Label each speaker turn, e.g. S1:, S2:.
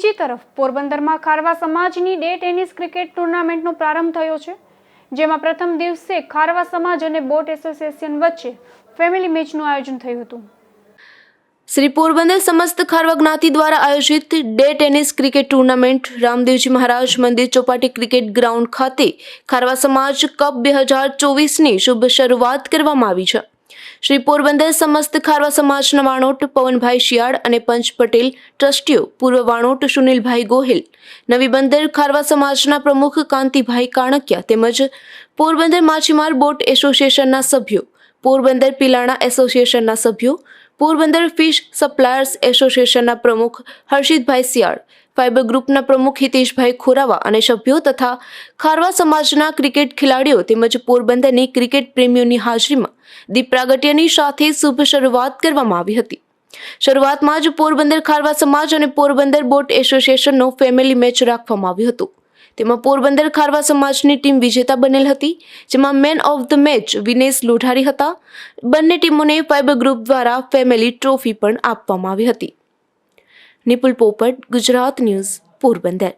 S1: બીજી તરફ, પોરબંદરમાં ખારવા સમાજની ડે ટેનિસ ક્રિકેટ ટુર્નામેન્ટનો પ્રારંભ થયો છે, જેમાં પ્રથમ દિવસે ખારવા સમાજ અને બોટ એસોસિએશન વચ્ચે ફેમિલી મેચનું આયોજન થયું હતું.
S2: શ્રી પોરબંદર સમસ્ત ખારવા જ્ઞાતિ દ્વારા આયોજિત day tennis cricket tournament Ramdevji Maharaj મંદિર ચોપાટી ક્રિકેટ ગ્રાઉન્ડ ખાતે ખારવા સમાજ કપ બે હજાર ચોવીસની શુભ શરૂઆત કરવામાં આવી છે. શ્રી પોરબંદર સમસ્ત ખારવા સમાજના વાણોટ પવનભાઈ શિયાળ અને પંચ પટેલ ટ્રસ્ટીઓ પૂર્વ વાણોટ સુનિલભાઈ ગોહિલ, નવી બંદર ખારવા સમાજના પ્રમુખ કાંતિભાઈ કાણકિયા તેમજ પોરબંદર માછીમાર બોટ એસોસિએશનના સભ્યો, પોરબંદર પિલાણા એસોસિએશનના સભ્યો પોરબંદર ફિશ સપ્લાયર્સ એસોસિએશનના પ્રમુખ હર્ષિતભાઈ સિયાળ ફાઇબર ગ્રુપના પ્રમુખ હિતેશભાઈ ખોરાવા અને સભ્યો તથા ખારવા સમાજના ક્રિકેટ ખેલાડીઓ તેમજ પોરબંદરની ક્રિકેટ પ્રેમીઓની હાજરીમાં દીપ પ્રાગટ્યની સાથે શુભ શરૂઆત કરવામાં આવી હતી. શરૂઆતમાં જ પોરબંદર ખારવા સમાજ અને પોરબંદર બોટ એસોસિએશનનો ફેમિલી મેચ રાખવામાં આવ્યું હતું. તેમાં પોરબંદર ખારવા સમાજની ટીમ વિજેતા બનેલ હતી, જેમાં man of the match Vinesh Lodhari હતા. બંને ટીમોને ફાઇબર ગ્રુપ દ્વારા ફેમિલી ટ્રોફી પણ આપવામાં આવી હતી. નિપુલ પોપટ, ગુજરાત ન્યૂઝ, પોરબંદર.